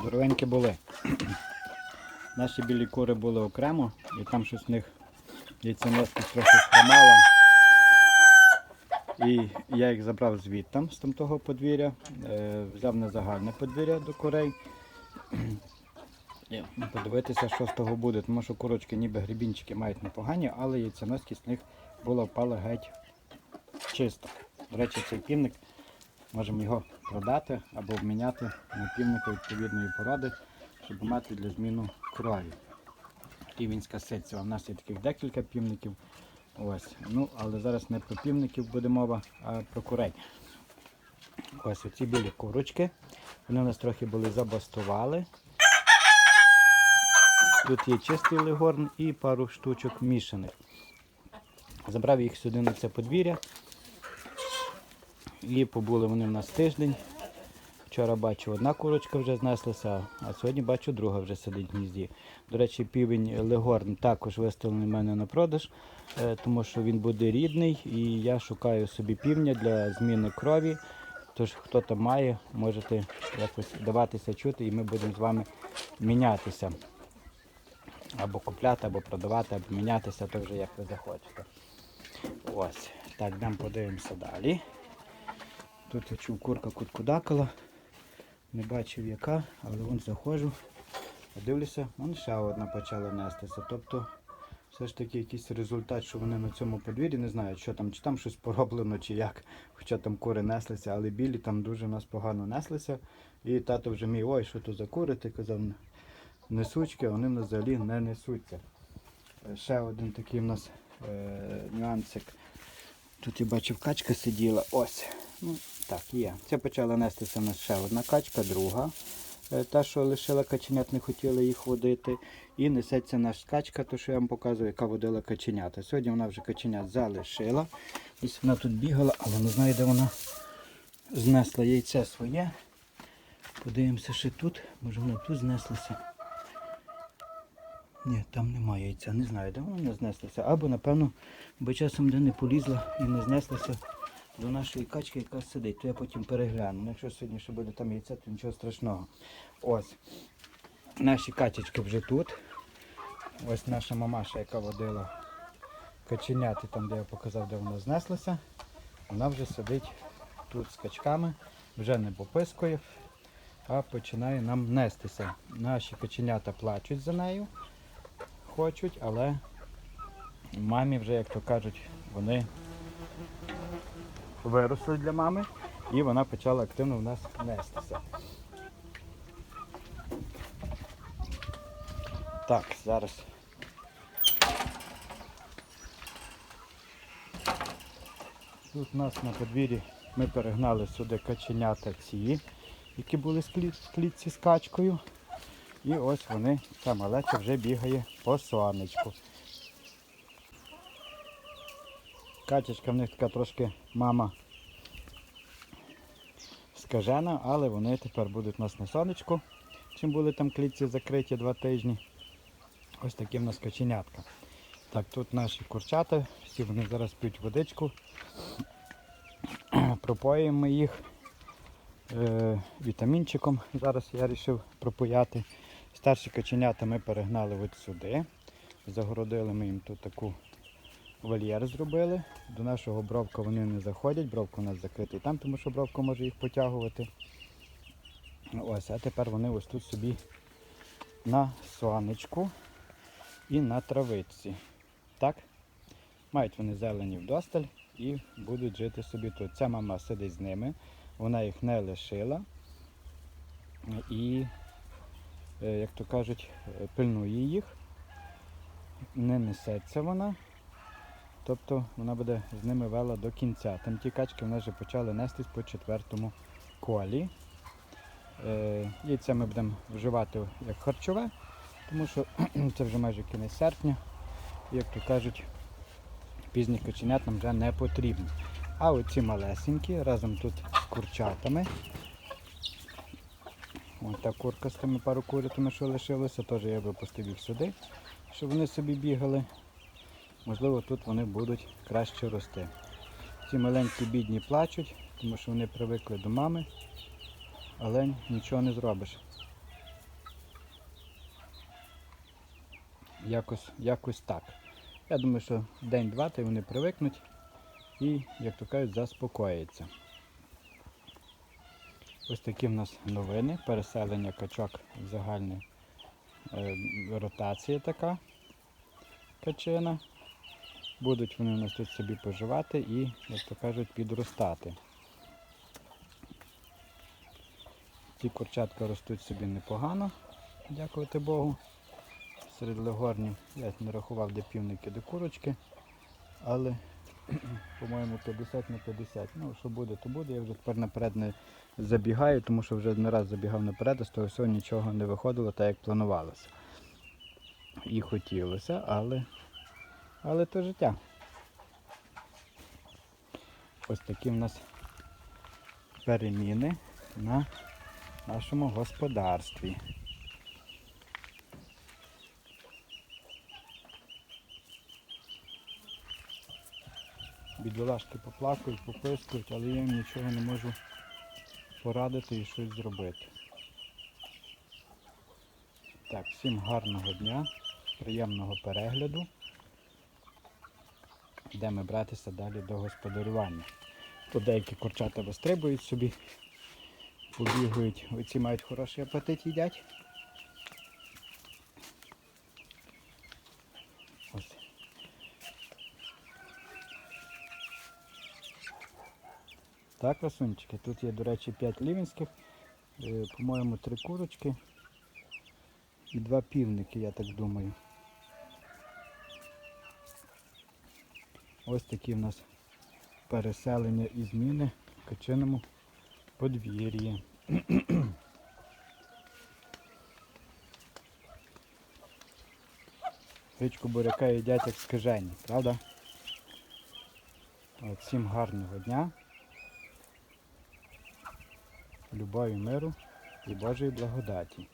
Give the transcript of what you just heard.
Здоровенькі були. Наші білі кури були окремо, і там щось в них яйценески трохи хромало. І я їх забрав звідти з того подвір'я, е, взяв на загальне подвір'я до курей. Подивитися, що з того буде, тому що курочки ніби грібінчики мають непогані, але яйценоски з них була впала геть чисто. До речі, цей півник можемо його продати або обміняти на півника відповідної породи, щоб мати для зміну крові. Рівенська сиця. У нас є таких декілька півників. Ось. Ну, але зараз не про півників буде мова, а про курей. Ось оці білі курочки. Вони у нас трохи були забастували. Тут є чистий легорн і пару штучок мішаних. Забрав їх сюди на це подвір'я. І побули вони в нас тиждень. Вчора бачу, одна курочка вже знеслася, а сьогодні бачу, друга вже сидить в гнізді. До речі, півень Легорн також виставлений в мене на продаж, е, тому що він буде рідний і я шукаю собі півня для зміни крові. Тож, хто там має, можете якось даватися чути, і ми будемо з вами мінятися. Або купляти, або продавати, або мінятися, то вже як ви захочете. Ось. Так, йдемо подивимося далі. Тут я чув курка куткудакала. Не бачив яка, але вон заходжу. Дивлюся, вон ще одна почала нестися. Тобто все ж таки якийсь результат, що вони на цьому подвір'ї, не знаю, що там, чи там щось пороблено, чи як. Хоча там кури неслися, але білі там дуже нас погано неслися. І тато вже мій, ой, що то за кури, ти казав, несучки, а вони взагалі не несуться. Е, Ще один такий в нас е, нюансик. Тут я бачив, качка сиділа. Ось. Ну, так, є. Це почала нестися в нас ще одна качка, друга. Е, Та, що лишила каченят, не хотіла їх водити. І несеться наша качка, то що я вам показую, яка водила каченята. Сьогодні вона вже каченят залишила. Ось вона тут бігала, але не знаю, де вона знесла яйце своє. Подивимося ще тут. Може вона тут знеслася. Ні, там немає яйця, не знаю, де вона знеслася. Або, напевно, бо часом де не полізла і не знеслася до нашої качки, яка сидить. То я потім перегляну. Ну, Якщо сьогодні ще буде там яйця, то нічого страшного. Ось. Наші качечки вже тут. Ось наша мамаша, яка водила каченяти, там, де я показав, де вона знеслася. Вона вже сидить тут з качками, вже не попискує, а починає нам нестися. Наші каченята плачуть за нею хочуть, але мамі вже, як то кажуть, вони виросли для мами і вона почала активно в нас нестися. Так, зараз. Тут у нас на подвір'ї ми перегнали сюди каченята ці, які були в клі- клітці з качкою. І ось вони, ця малеча вже бігає по сонечку. Качечка в них така трошки мама скажена, але вони тепер будуть у нас на сонечку, чим були там клітці закриті два тижні. Ось такі в нас каченятка. Так, тут наші курчата, всі вони зараз п'ють водичку. Пропоїмо їх е, вітамінчиком. Зараз я вирішив пропояти. Старші каченята ми перегнали от сюди. Загородили ми їм тут таку вольєр зробили. До нашого бровка вони не заходять, бровка у нас закритий там, тому що бровка може їх потягувати. Ось, а тепер вони ось тут собі на сонечку і на травичці. Так? Мають вони зелені вдосталь і будуть жити собі тут. Ця мама сидить з ними, вона їх не лишила. І е, як то кажуть, е, пильнує їх, не несеться вона. Тобто вона буде з ними вела до кінця. Там ті качки в нас вже почали нестись по четвертому колі. Е, Яйця ми будемо вживати як харчове, тому що це вже майже кінець серпня. Як то кажуть, пізніх каченят нам вже не потрібно. А оці малесенькі разом тут з курчатами. Ось та курка з тими пару курятами, що лишилося, теж я випустив їх сюди, щоб вони собі бігали можливо, тут вони будуть краще рости. Ці маленькі бідні плачуть, тому що вони привикли до мами, але нічого не зробиш. Якось якось так. Я думаю, що день-два та вони привикнуть і, як то кажуть, заспокояться. Ось такі в нас новини, переселення качок в загальне е, ротація така качина. Будуть вони у нас тут собі поживати і, як то кажуть, підростати. Ці курчатка ростуть собі непогано, дякувати Богу. Серед легорнів я не рахував, де півники, де курочки, але, по-моєму, 50 на 50. Ну, що буде, то буде. Я вже тепер наперед не забігаю, тому що вже не раз забігав наперед, а з того всього нічого не виходило так, як планувалося. І хотілося, але, але то життя. Ось такі в нас переміни на нашому господарстві. Бідолашки поплакають, попискують, але я їм нічого не можу порадити і щось зробити. Так, всім гарного дня, приємного перегляду. Йдемо братися далі до господарювання. Тут деякі курчата вистрибують собі, побігають, оці мають хороший апетит їдять. Так, красунчики, тут є, до речі, 5 лівінських, е, по-моєму, 3 курочки і 2 півники, я так думаю. Ось такі в нас переселення і зміни в качиному подвір'ї. Річку буряка їдять як скажені, правда? От, всім гарного дня. Любові, миру і Божої благодаті.